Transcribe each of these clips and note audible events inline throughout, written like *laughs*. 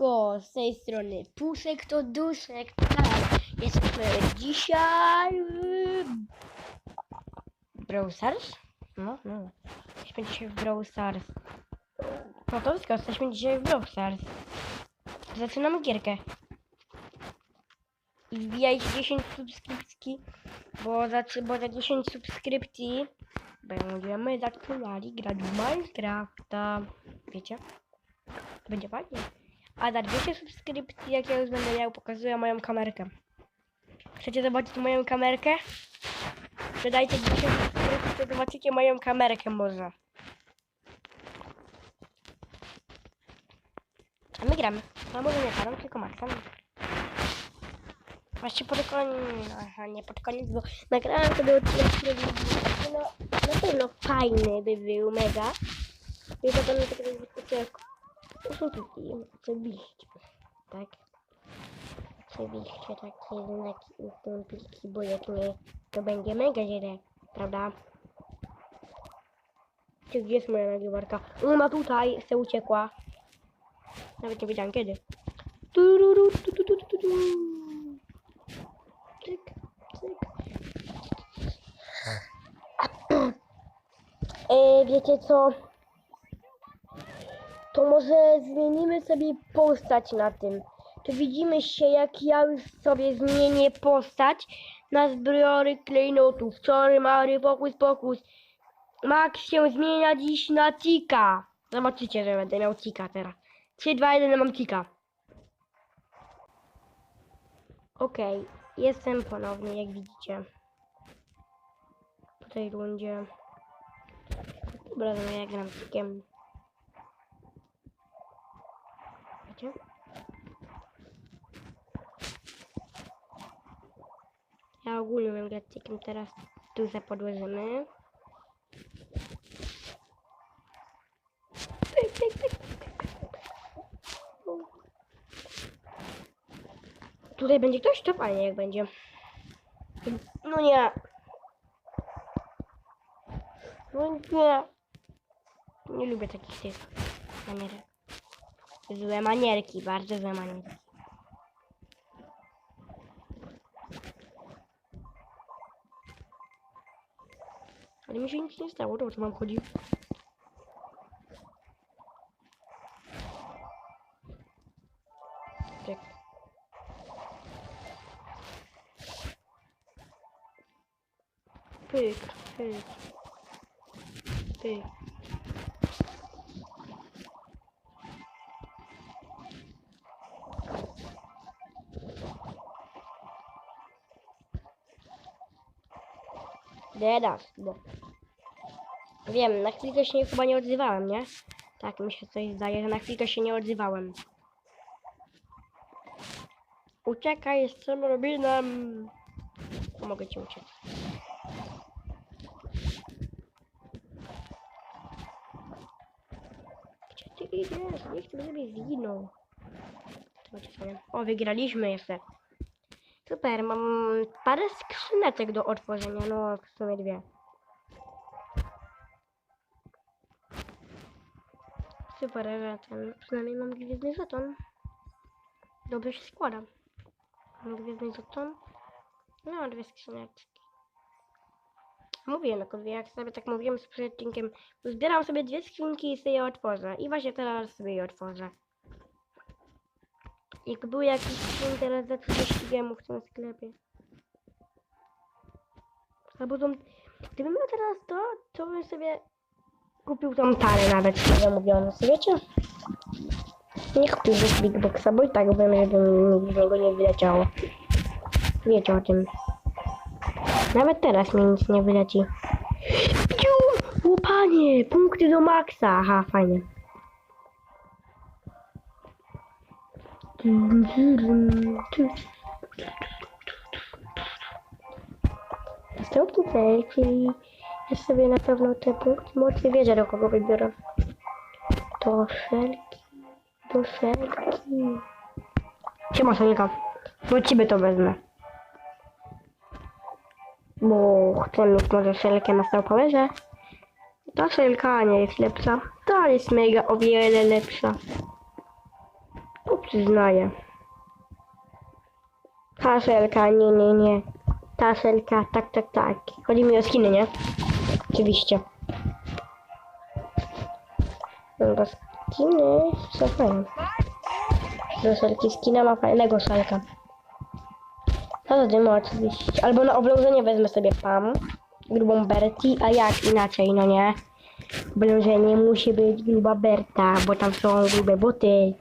Siemaneczko, z tej strony Puszek to Duszek, tak, jesteśmy dzisiaj w Brawl Stars? No, no, jesteśmy dzisiaj w Brawl Stars. No to wszystko, jesteśmy dzisiaj w Brawl Stars. Zaczynamy gierkę. I wbijajcie 10 subskrypcji, bo za, bo za 10 subskrypcji będziemy zaczynali grać w Minecrafta. Wiecie? Będzie fajnie. A za 200 subskrypcji, jak ja już będę miał, pokazuję moją kamerkę. Chcecie zobaczyć moją kamerkę? Dodajcie 10 subskrypcji, to zobaczycie moją kamerkę może. A my gramy. No może nie parą, tylko Maxem. Właśnie pod koniec, aha, nie pod koniec, bo nagrałem sobie odcinek, który no, na pewno fajny by był, mega. I potem mi tak wyskoczyło Oszukiki, oczywiście, tak? Oczywiście takie znaki ustąpiki, bo jak nie, to będzie mega źle, prawda? Czy gdzie jest moja nagrywarka? Ona tutaj, se uciekła. Nawet nie wiedziałam kiedy. Tururu, tu, tu, tu, tu, tu. Cyk, cyk. E, wiecie co? To może zmienimy sobie postać na tym. To widzimy się, jak ja już sobie zmienię postać na zbrory klejnotów. Sorry, Mary, pokus, pokus. Max się zmienia dziś na Tika. Zobaczycie, że będę miał Tika teraz. 3, 2, 1, mam Tika. Okej, jestem ponownie, jak widzicie. Po tej rundzie. Dobra, no ja gram Tikiem. Wiecie? Ja ogólnie umiem grać teraz tu zapodłożymy. Pyk, pyk. Tutaj będzie ktoś? To fajnie jak będzie. No nie. No nie. Nie lubię takich tych manierek. Złe manierki, bardzo złe manierki. Ale mi się nic nie stało, to co mam chodzi? Tak. Pyk. Pyk. Teraz, bo... Wiem, na chwilkę się chyba nie odzywałem, nie? Tak, mi się coś zdaje, że na chwilkę się nie odzywałem. Uciekaj z tym Robinem! Pomogę ci uciec. Gdzie ty idziesz? Nie chcę sobie zginął. O, wygraliśmy jeszcze. Super, mam parę skrzyneczek do otworzenia, no w sumie dwie. Super, że ten, przynajmniej mam gwiezdny żeton. Dobrze się składa. Mam gwiezdny żeton. No, dwie skrzyneczki. Mówiłem jako dwie, jak sobie tak mówiłem z przeciwnikiem. Zbieram sobie dwie skrzynki i sobie je otworzę. I właśnie teraz sobie je otworzę. Jak był jakiś film teraz za 30 gemów tym sklepie. Albo tą... Gdybym miał teraz to, to bym sobie kupił tą tarę nawet, szczerze mówiąc, wiecie? Nie kupiłbym Big Boxa, bo i tak wiem, że by mi nic z niego nie wyleciało. Wiecie o tym. Nawet teraz mi nic nie wyleci. Piu! O panie! Punkty do maksa! Aha, fajnie. Następny cel, czyli ja sobie na pewno te punkty mocy wiedzieć do kogo wybiorę. Do szelki, do szelki. Siema Sonika, bo ciebie to wezmę. Bo chcę mieć może szelkę na Star Powerze. Ta szelka nie jest lepsza. Ta jest mega o wiele lepsza. Przyznaję. Taszelka, nie, nie, nie. Taszelka, tak, tak, tak. Chodzi mi o skiny, nie? Oczywiście. Bo skiny są fajne. Do selki skina ma fajnego selka. No to dymu oczywiście. Albo na oblążenie wezmę sobie Pam. Grubą Berti, a jak inaczej, no nie? Oblążenie musi być gruba Berta, bo tam są grube boty.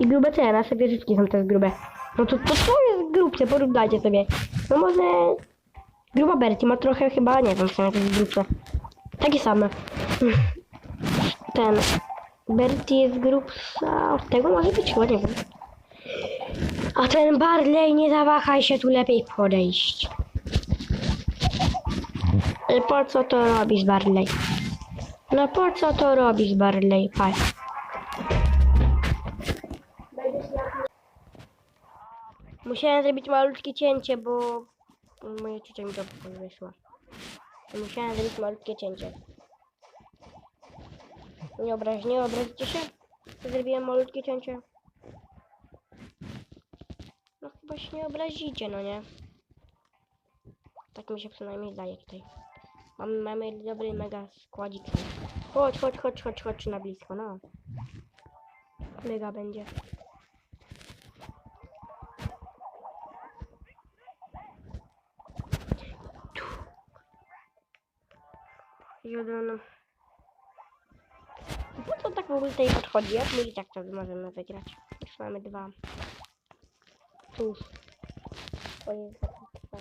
I grube te, nasze wieżyczki są też grube. No to, to co jest grubsze, porównajcie sobie. No może... Gruba Berti ma trochę chyba, nie wiem, co jakieś grubsze. Takie same. *laughs* Ten... Berti jest grubsza, od tego może być chyba, nie wiem. A ten Barley, nie zawahaj się tu lepiej podejść. I po co to robisz, Barley? No po co to robisz, Barley? Patrz. Musiałem zrobić malutkie cięcie, bo moje ciocia mi to wyszła. Musiałem zrobić malutkie cięcie. Nie obraź, nie obrazicie się? Zrobiłem malutkie cięcie. No chyba się nie obrazicie, no nie? Tak mi się przynajmniej zdaje tutaj. Mamy, mamy dobry mega składzik. Chodź, chodź, chodź, chodź, chodź na blisko, no. Mega będzie. Jeden. Po co tak w ogóle tutaj podchodzi? Jak my i tak to możemy wygrać? Już mamy dwa. Cóż. To jest taki dwa.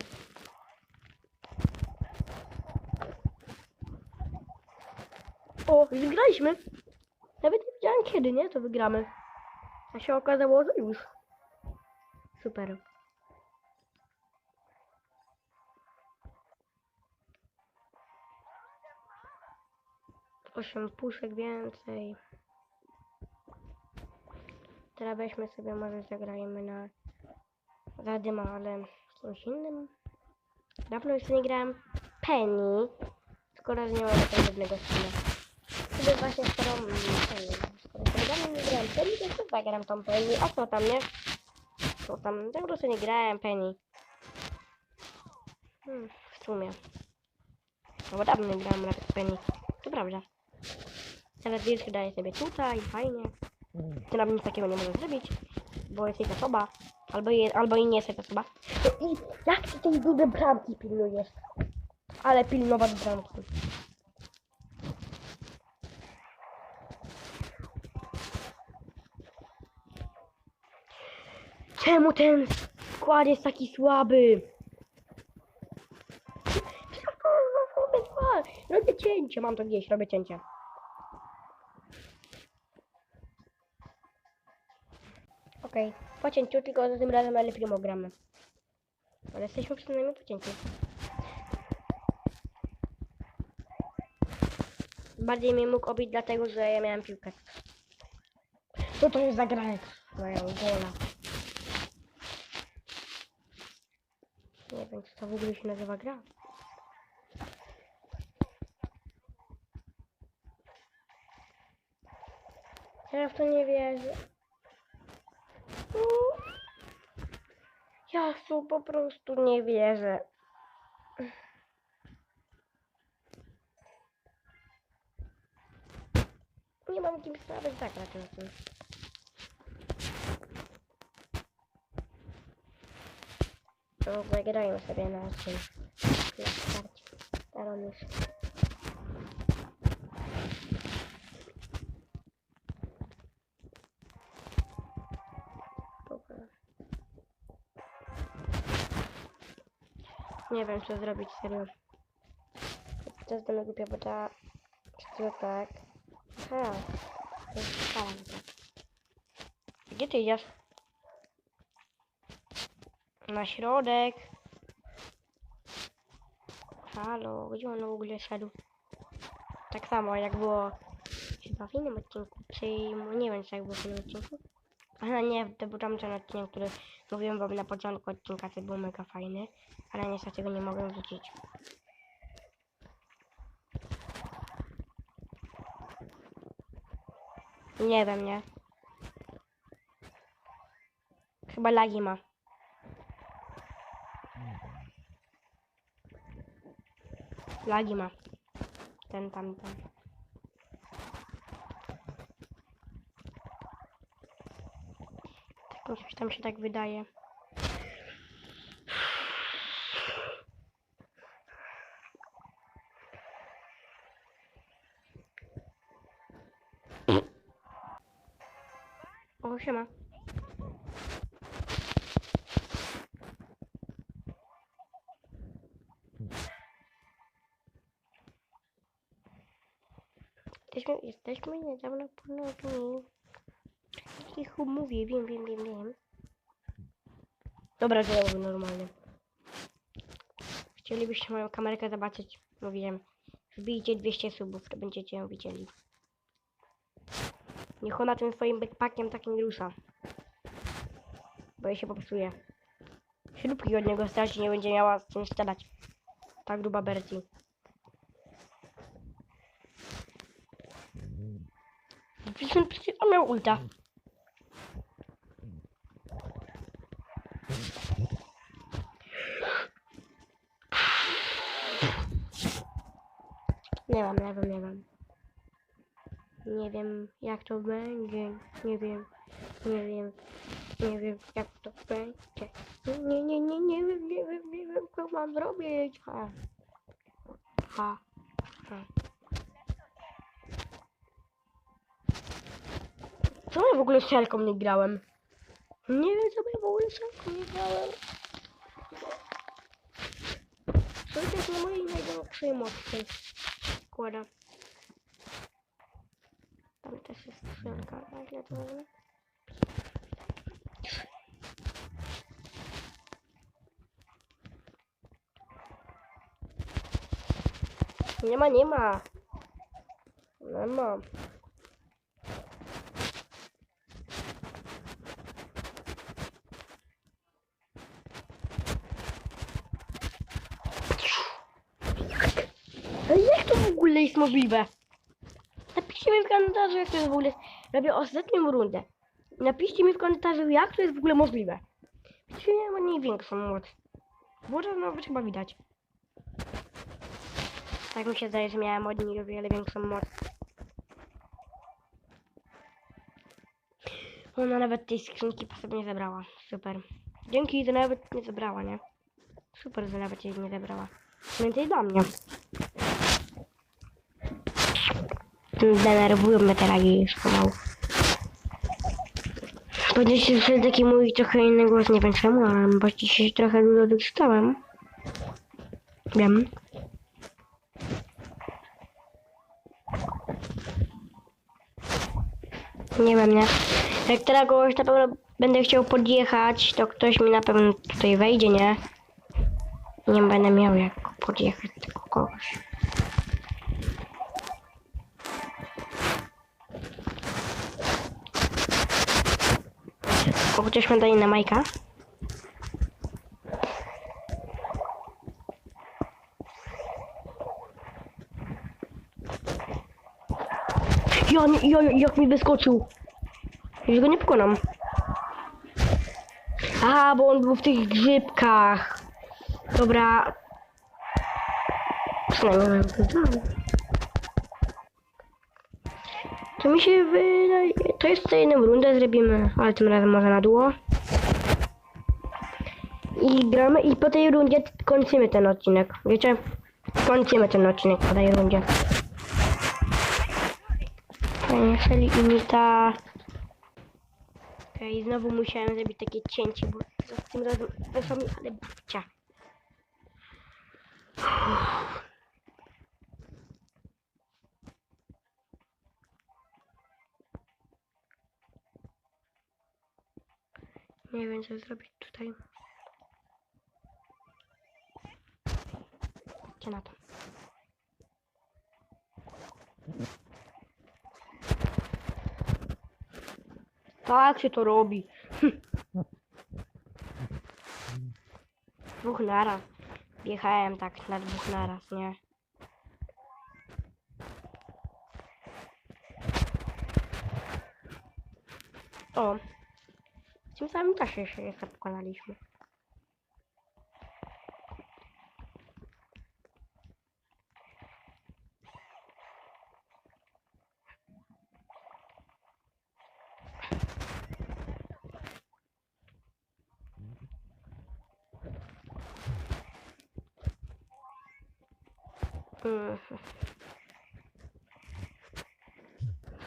O, wygraliśmy! Nawet nie wiedziałem kiedy, nie? To wygramy. A się okazało, że już. Super. Osiem puszek więcej. Teraz weźmy sobie, może zagrajmy na Radyma, ale z kimś innym. Dawno już nie grałem Penny, skoro nie mam tego jednego skina. Chyba właśnie mm, Penny. Skoro dawno nie grałem Penny, to sobie zagram tą Penny. A co tam, nie? Co tam? Tak po prostu nie grałem Penny. Hmm, w sumie. No bo dawno nie grałem nawet Penny. To prawda. Teraz wilk daje sobie tutaj, fajnie. Ty nawet nic takiego nie możesz zrobić, bo jesteś osoba. Albo, je, albo i nie jesteś osoba. I jak ty tej duże bramki pilnujesz? Ale pilnować bramki. Czemu ten skład jest taki słaby? Robię cięcie, mam to gdzieś, robię cięcie. Okej, po cięciu, tylko za tym razem gramy. Ale jesteśmy przynajmniej po cięciu. Bardziej mnie mógł obić dlatego, że ja miałem piłkę. Co to jest za gra? Moją gola. Nie wiem, czy to w ogóle się nazywa gra. Ja w to nie wierzę. To po prostu nie wierzę. Nie mam kim nawet zagrać na tym. No, zagrajmy sobie na tym. Na starcie. Już. Nie wiem co zrobić serio. Dla mnie głupie, bo ta... To tak? Aha. To jest tak. Gdzie ty idziesz? Na środek. Halo, gdzie on w ogóle szedł? Tak samo jak było chyba w innym odcinku, czy nie wiem czy jak było w innym odcinku. Ale nie, to był tamten odcinek, który Mówiłem wam na początku odcinka, to był mega fajny, ale niestety go nie mogłem wrzucić. Nie wiem, nie. Chyba lagi ma. Lagi ma. Ten tam, ten. Tak, coś tam się tak wydaje. O, siema. Jesteśmy, jesteśmy niedawno ponownie. Cicho mówię, wiem, wiem, wiem, wiem. Dobra, działamy normalnie. Chcielibyście moją kamerkę zobaczyć? Mówiłem. Wbijcie 200 subów, to będziecie ją widzieli. Niech ona tym swoim backpackiem tak nie rusza. Bo jej się popsuje. Śrubki od niego straci, nie będzie miała z czym strzelać. Tak gruba Berti. Przecież on miał ulta. Nie mam, nie wiem, nie wiem. Nie wiem jak to będzie. Nie wiem. Nie wiem. Nie wiem jak to będzie. Nie, nie, nie, nie wiem, nie wiem, nie wiem co mam zrobić. Ha. Ha. ha. Co ja w ogóle z Helką nie grałem? Nie wiem co ja w ogóle z Helką nie grałem. To jest na mojej największej mocy? Kłada. Tam też jest skrzynka, tak? Ja to mówię. Nie ma, nie ma. Nie ma. Ale jak to w ogóle jest możliwe? Napiszcie mi w komentarzu, jak to jest w ogóle. Robię ostatnią rundę. Napiszcie mi w komentarzu, jak to jest w ogóle możliwe. Czy nie ma największą moc? To nawet chyba widać. Tak mi się zdaje, że miałem od nich o wiele większą moc. Ona nawet tej skrzynki po sobie nie zebrała. Super. Dzięki, że nawet nie zebrała, nie? Super, że nawet jej nie zebrała. Więcej dla mnie. Denerwują mnie te lagi już pomału. Będziecie sobie taki mój trochę inny głos, nie wiem czemu, ale bo dzisiaj trochę dużo dostałem. Wiem. Nie wiem, nie. Jak teraz kogoś na pewno będę chciał podjechać, to ktoś mi na pewno tutaj wejdzie, nie? Nie będę miał jak podjechać tylko kogoś. Ktoś ma danie na Majka? Ja, ja, jak mi wyskoczył. Już go nie pokonam. A, bo on był w tych grzybkach. Dobra. Przynajmniej mam. To mi się wydaje... To jest co jedną rundę zrobimy, ale tym razem może na długo. I gramy i po tej rundzie kończymy ten odcinek. Wiecie? Kończymy ten odcinek po tej rundzie. Jeżeli imita... Okej, znowu musiałem zrobić takie cięcie, bo tym razem mi ale babcia. Nie wiem co zrobić tutaj. Gdzie na to? Tak się to robi. Dwóch naraz. Wjechałem tak na dwóch naraz, nie? O. W tym samym czasie jeszcze pokonaliśmy. Mhm.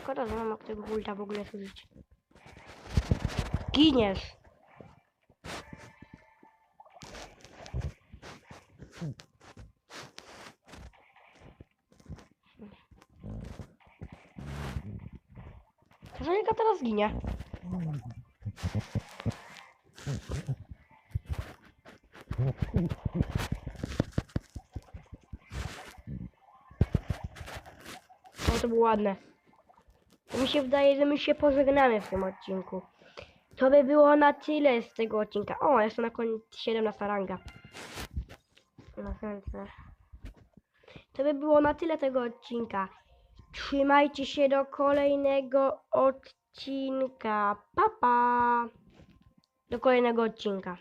Szkoda, że nie mam tego ulta w ogóle służyć. Giniesz! Kazanika teraz ginie. O, to było ładne. Mi się wydaje, że my się pożegnamy w tym odcinku. To by było na tyle z tego odcinka. O, to na koniec 17 ranga. Następne. To by było na tyle tego odcinka. Trzymajcie się do kolejnego odcinka. Pa, pa. Do kolejnego odcinka.